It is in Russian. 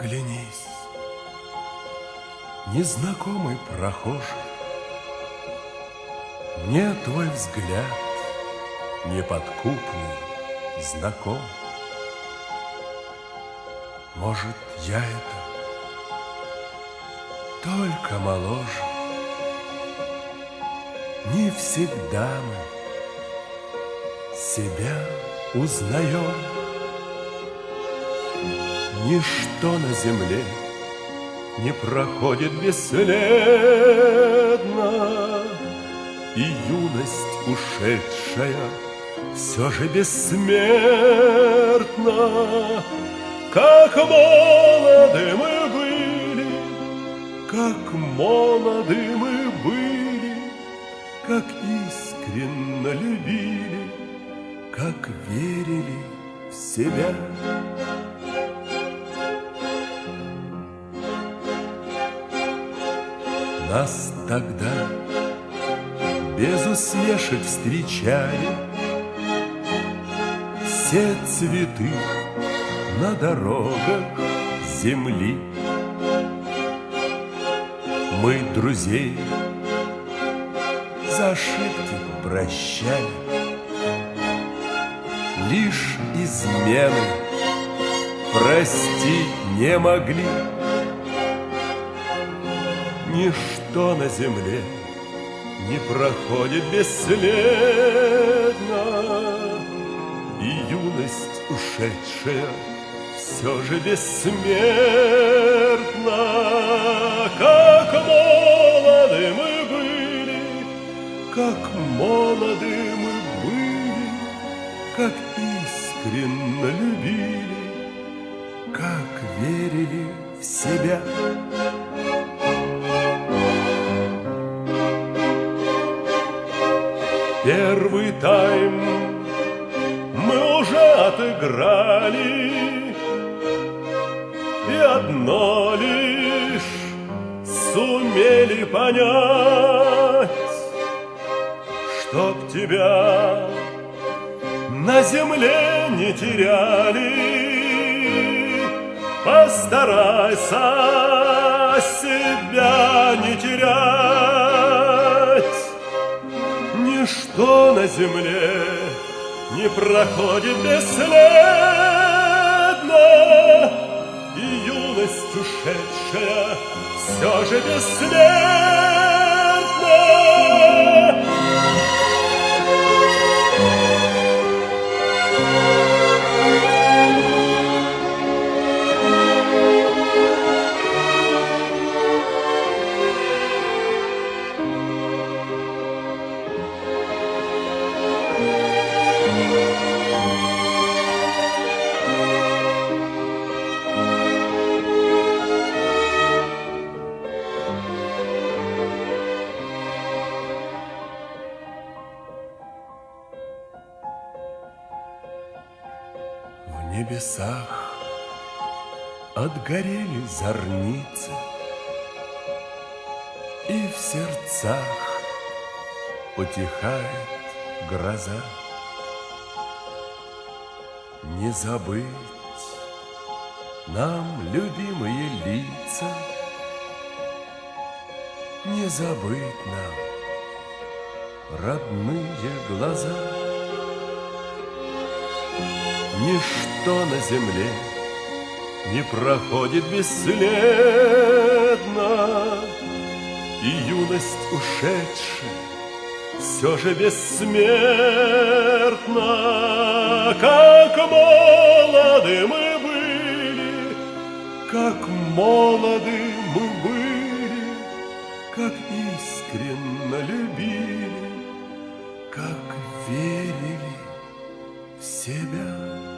Оглянись, незнакомый прохожий, Мне твой взгляд неподкупный знаком. Может, я это только моложе, Не всегда мы себя узнаем. Ничто на земле не проходит бесследно, И юность ушедшая все же бессмертна. Как молоды мы были, как молоды мы были, Как искренно любили, как верили в себя. Нас тогда без усмешек встречали Все цветы на дорогах земли. Мы друзей за ошибки прощали, Лишь измены простить не могли. Ничто на земле не проходит бесследно, И юность ушедшая все же бессмертна. Как молоды мы были, как молоды мы были, Как искренно любили, как верили в себя. Первый тайм мы уже отыграли, И одно лишь сумели понять, Чтоб тебя на земле не теряли, Постарайся себя не терять. Ничто на земле не проходит бесследно, И юность ушедшая все же бессмертна. Небесах отгорели зорницы, И в сердцах потихает гроза. Не забыть нам любимые лица, Не забыть нам родные глаза. Ничто на земле не проходит бесследно, И юность ушедшая все же бессмертна. Как молоды мы были, как молоды мы были, Как искренно любили, как верили в себя.